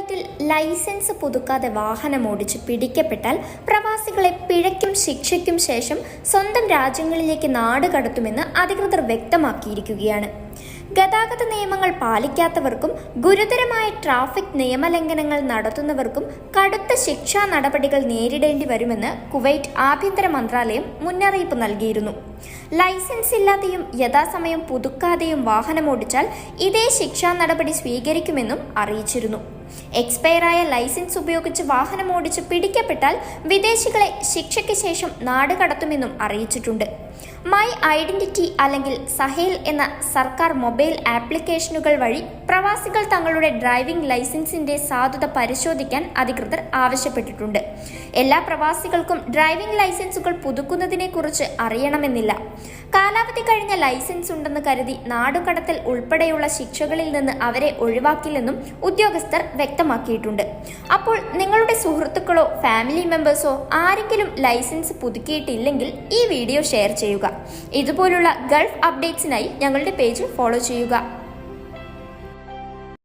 കുവൈറ്റിൽ ലൈസൻസ് പുതുക്കാതെ വാഹനം ഓടിച്ച് പിടിക്കപ്പെട്ടാൽ പ്രവാസികളെ പിഴയ്ക്കും ശിക്ഷയ്ക്കും ശേഷം സ്വന്തം രാജ്യങ്ങളിലേക്ക് നാട് കടത്തുമെന്ന് അധികൃതർ വ്യക്തമാക്കിയിരിക്കുകയാണ്. ഗതാഗത നിയമങ്ങൾ പാലിക്കാത്തവർക്കും ഗുരുതരമായ ട്രാഫിക് നിയമലംഘനങ്ങൾ നടത്തുന്നവർക്കും കടുത്ത ശിക്ഷാ നടപടികൾ നേരിടേണ്ടി വരുമെന്ന് കുവൈറ്റ് ആഭ്യന്തര മന്ത്രാലയം മുന്നറിയിപ്പ് നൽകിയിരുന്നു. ലൈസൻസ് ഇല്ലാതെയും യഥാസമയം പുതുക്കാതെയും വാഹനമോടിച്ചാൽ ഇതേ ശിക്ഷാ നടപടി സ്വീകരിക്കുമെന്നും അറിയിച്ചിരുന്നു. എക്സ്പയറായ ലൈസൻസ് ഉപയോഗിച്ച് വാഹനമോടിച്ച് പിടിക്കപ്പെട്ടാൽ വിദേശികളെ ശിക്ഷയ്ക്ക് ശേഷം നാട് കടത്തുമെന്നും അറിയിച്ചിട്ടുണ്ട്. മൈ ഐഡന്റിറ്റി അല്ലെങ്കിൽ സഹേൽ എന്ന സർക്കാർ മൊബൈൽ ആപ്ലിക്കേഷനുകൾ വഴി പ്രവാസികൾ തങ്ങളുടെ ഡ്രൈവിംഗ് ലൈസൻസിന്റെ സാധുത പരിശോധിക്കാൻ അധികൃതർ ആവശ്യപ്പെട്ടിട്ടുണ്ട്. എല്ലാ പ്രവാസികൾക്കും ഡ്രൈവിംഗ് ലൈസൻസുകൾ പുതുക്കുന്നതിനെക്കുറിച്ച് അറിയണമെന്നില്ല. കാലാവധി കഴിഞ്ഞ ലൈസൻസ് ഉണ്ടെന്ന് കരുതി നാടുകടത്തൽ ഉൾപ്പെടെയുള്ള ശിക്ഷകളിൽ നിന്ന് അവരെ ഒഴിവാക്കില്ലെന്നും ഉദ്യോഗസ്ഥർ വ്യക്തമാക്കിയിട്ടുണ്ട്. അപ്പോൾ നിങ്ങളുടെ സുഹൃത്തുക്കളോ ഫാമിലി മെമ്പേഴ്സോ ആരെങ്കിലും ലൈസൻസ് പുതുക്കിയിട്ടില്ലെങ്കിൽ ഈ വീഡിയോ ഷെയർ ചെയ്യുക. ഇതുപോലുള്ള ഗൾഫ് അപ്ഡേറ്റ്സിനായി ഞങ്ങളുടെ പേജ് ഫോളോ ചെയ്യുക.